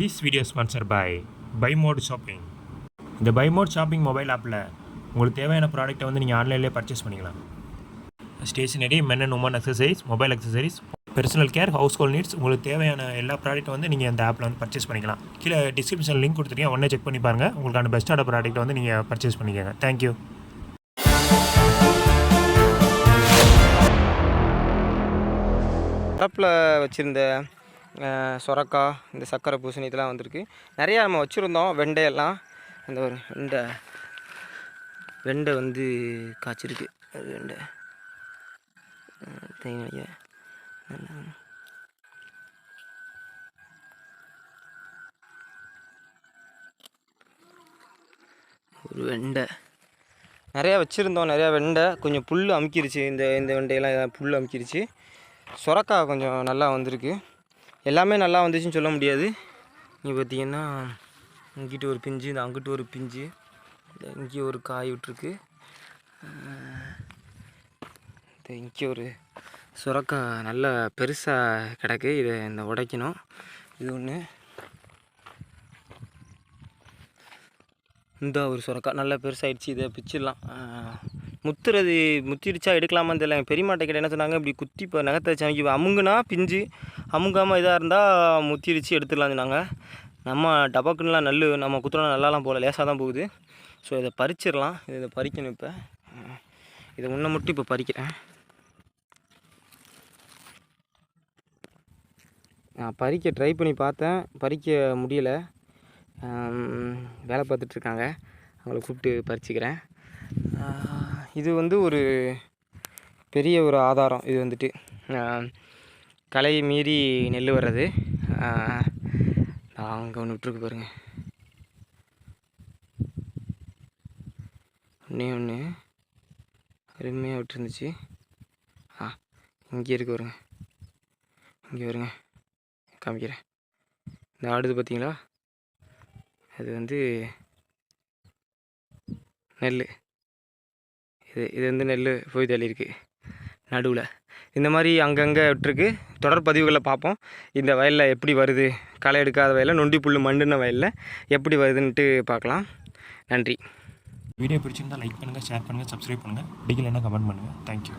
This video sponsor by by mode shopping இந்த by mode shopping mobile ஆப்பில் உங்களுக்கு தேவையான ப்ராடக்ட்டை வந்து நீங்கள் ஆன்லைன்லேயே பர்ச்சேஸ் பண்ணிக்கலாம். Stationery men and women accessories mobile accessories personal care household needs உங்களுக்கு தேவையான எல்லா ப்ராடக்ட்டும் வந்து நீங்கள் அந்த ஆப்பில் வந்து பர்ச்சேஸ் பண்ணிக்கலாம். கீழே டிஸ்கிரிப்ஷன் லிங்க் கொடுத்துருக்கேன். உடனே செக் பண்ணி பாருங்கள் உங்களுக்கான பெஸ்ட்டான ப்ராடக்ட்டை வந்து நீங்கள் பர்ச்சேஸ் பண்ணிக்கோங்க. தேங்க்யூ வரப்பில் வச்சுருந்த சொரக்காய் இந்த சக்கரை பூசணி இதெல்லாம் வந்திருக்கு. நிறையா நம்ம வச்சுருந்தோம் வெண்டையெல்லாம். அந்த ஒரு வெண்டை. வெண்டை வந்து காய்ச்சிருக்கு. அது வெண்டை. தேங்காய் ஒரு வெண்டை. நிறையா வச்சுருந்தோம் நிறையா வெண்டை. கொஞ்சம் புல் அமுக்கிருச்சு. இந்த இந்த வெண்டையெல்லாம் புல் அமுக்கிருச்சு. சொரக்காய் கொஞ்சம் நல்லா வந்திருக்கு. எல்லாமே நல்லா வந்துச்சுன்னு சொல்ல முடியாது. இங்கே பார்த்தீங்கன்னா இங்கிட்டு ஒரு பிஞ்சு இந்த அங்கிட்டு ஒரு பிஞ்சு இங்கே ஒரு காய் விட்டுருக்கு. இந்த இங்கே ஒரு சுரக்கா நல்ல பெருசாக கிடக்கு. இதை இந்த உடைக்கணும். இது ஒன்று இந்த ஒரு சுரக்கா நல்லா பெருசாகிடுச்சு இதை பிச்சிடலாம். முத்துறது முத்திருச்சா எடுக்கலாமான்னு தெரியல. எங்கள் பெரியமாட்ட கிட்ட என்ன சொன்னாங்க? இப்படி குத்தி இப்போ நகத்தை வச்சு அமைக்க அமுங்குனா பிஞ்சு அமுங்காமல் இதாக இருந்தால் முத்திருச்சு எடுத்துடலாம் சொன்னாங்க. நம்ம டபக்குன்னெலாம் நல் நம்ம குத்துறோம் நல்லாலாம் போகல லேசாக தான் போகுது. ஸோ இதை பறிச்சிடலாம். இதை பறிக்கணும் இப்போ. இதை முன்ன மட்டும் இப்போ பறிக்கிறேன். நான் பறிக்க ட்ரை பண்ணி பார்த்தேன். பறிக்க முடியலை. வேலை பார்த்துட்ருக்காங்க அவங்கள கூப்பிட்டு பறிச்சுக்கிறேன். இது வந்து ஒரு பெரிய ஒரு ஆதாரம் இது வந்துட்டு. கலை மீறி நெல் வர்றது. நான் அங்கே ஒன்று விட்டுருக்கு பாருங்க. ஒன்றே ஒன்று அருமையாக விட்டுருந்துச்சு. ஆ இங்கே இருக்கு வருங்க இங்கே வருங்க. காமிக்கிறேன். இந்த ஆடுது பார்த்தீங்களா அது வந்து நெல் இது இது வந்து நெல் போய் தள்ளியிருக்கு நடுவில். இந்த மாதிரி அங்கங்கே விட்டுருக்கு. தொடர் பதிவுகளை பார்ப்போம். இந்த வயலில் எப்படி வருது? களை எடுக்காத வயலில் நொண்டி புல் மண்டுன வயலில் எப்படி வருதுன்ட்டு பார்க்கலாம். நன்றி. வீடியோ பிடிச்சிருந்தால் லைக் பண்ணுங்கள் ஷேர் பண்ணுங்கள் சப்ஸ்கிரைப் பண்ணுங்கள் பிடிக்கலைன்னா கமெண்ட் பண்ணுங்கள் தேங்க்யூ